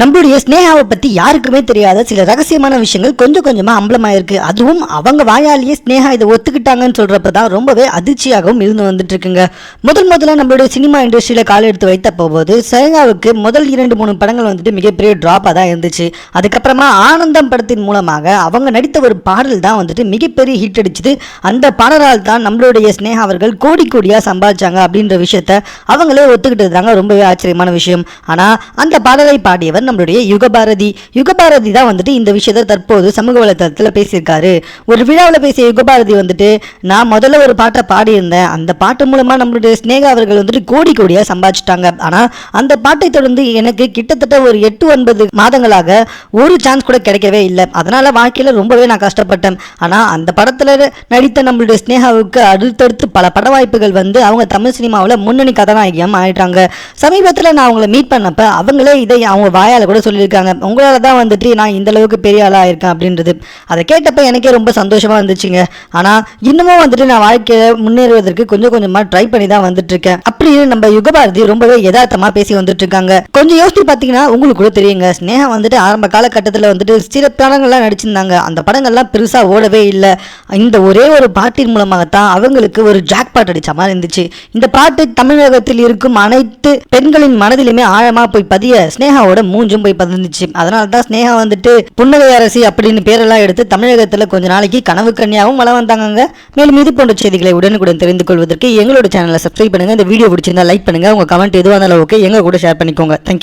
நம்மளுடைய ஸ்னேகாவை பத்தி யாருக்குமே தெரியாத சில ரகசியமான விஷயங்கள் கொஞ்சம் கொஞ்சமா அம்பலமாயிருக்கு. அதுவும் அவங்க வாயாலேயே ஸ்னேகா இதை ஒத்துக்கிட்டாங்கன்னு சொல்றப்ப தான் ரொம்பவே அதிர்ச்சியாகவும் இருந்து வந்துட்டு இருக்குங்க முதல் முதல்ல நம்மளுடைய சினிமா இண்டஸ்ட்ரியில கால் எடுத்து வைத்த போது ஸ்னேகாவுக்கு முதல் இரண்டு மூணு படங்கள் வந்துட்டு மிகப்பெரிய டிராப்பாக தான் இருந்துச்சு. அதுக்கப்புறமா ஆனந்தம் படத்தின் மூலமாக அவங்க நடித்த ஒரு பாடல் தான் வந்துட்டு மிகப்பெரிய ஹிட் அடிச்சுது. அந்த பாடலால் தான் நம்மளுடைய ஸ்னேகா அவர்கள் கோடி கோடியா சம்பாதிச்சாங்க அப்படின்ற விஷயத்த அவங்களே ஒத்துக்கிட்டு இருந்தாங்க ரொம்பவே ஆச்சரியமான விஷயம். ஆனா அந்த பாடலை பாடியவர் நம்மளுடைய யுகபாரதி. யுகபாரதி தான் வந்துட்டு இந்த விஷயத்த தற்போது சமூக வலைதளத்தில் பேசியிருக்காரு. ஒரு விழாவில் பேசிய யுகபாரதி வந்துட்டு நான் முதல்ல ஒரு பாட்டை பாடியிருந்தேன். அந்த பாட்டு மூலமாக நம்மளுடைய ஸ்னேகா அவர்கள் வந்துட்டு கோடி கோடியாக சம்பாதிச்சிட்டாங்க. ஆனால் அந்த பாட்டை தொடர்ந்து எனக்கு கிட்டத்தட்ட ஒரு எட்டு ஒன்பது மாதங்களாக ஒரு சான்ஸ் கூட கிடைக்கவே இல்லை. அதனால் வாழ்க்கையில் ரொம்பவே நான் கஷ்டப்பட்டேன். ஆனால் அந்த படத்தில் நடித்த நம்மளுடைய ஸ்னேகாவுக்கு அடுத்தடுத்து பல பட வாய்ப்புகள் வந்து அவங்க தமிழ் சினிமாவில் முன்னணி கதாநாயகியம் ஆயிட்டாங்க. சமீபத்தில் நான் அவங்கள மீட் பண்ணப்ப அவங்களே இதை அவங்க வாய வாயால் கூட சொல்லியிருக்காங்க. உங்களால தான் வந்துட்டு நான் இந்த அளவுக்கு பெரிய ஆளாக இருக்கேன் அப்படின்றது. அதை கேட்டப்ப எனக்கே ரொம்ப சந்தோஷமா இருந்துச்சுங்க ஆனால் இன்னமும் வந்துட்டு நான் வாழ்க்கையில முன்னேறுவதற்கு கொஞ்சம் கொஞ்சமாக ட்ரை பண்ணி தான் வந்துட்டு இருக்கேன் அப்படின்னு நம்ம யுகபாரதி ரொம்பவே யதார்த்தமா பேசி வந்துட்டு இருக்காங்க கொஞ்சம் யோசிச்சு பார்த்தீங்கன்னா உங்களுக்கு கூட தெரியுங்க. ஸ்னேகா வந்துட்டு ஆரம்ப காலகட்டத்தில் வந்துட்டு சில படங்கள்லாம் நடிச்சிருந்தாங்க. அந்த படங்கள்லாம் பெருசாக ஓடவே இல்லை. இந்த ஒரே ஒரு பாட்டின் மூலமாகத்தான் அவங்களுக்கு ஒரு ஜாக் பாட் அடிச்ச மாதிரி இருந்துச்சு. இந்த பாட்டு தமிழகத்தில் இருக்கும் அனைத்து பெண்களின் மனதிலுமே ஆழமா போய் பதிய ஸ்னேகாவோட மூஞ்சும் போய் பதிந்துச்சு. அதனால தான் ஸ்னேகா வந்துட்டு புன்னகை அரசி அப்படின்னு பேரெல்லாம் எடுத்து தமிழகத்தில் கொஞ்ச நாளைக்கு கனவு கன்னியாகவும் வள வந்தாங்க மேலும் இது போன்ற செய்திகளை உடனுக்குடன் தெரிந்து கொள்வதற்கு எங்களோட சேனலை சப்ஸ்கிரைப் பண்ணுங்க. இந்த வீடியோ பிடிச்சிருந்தா லைக் பண்ணுங்க. உங்க கமெண்ட் எதுவாக இருந்தாலும் ஓகே எங்க கூட ஷேர் பண்ணிக்கோங்க. தேங்க்யூ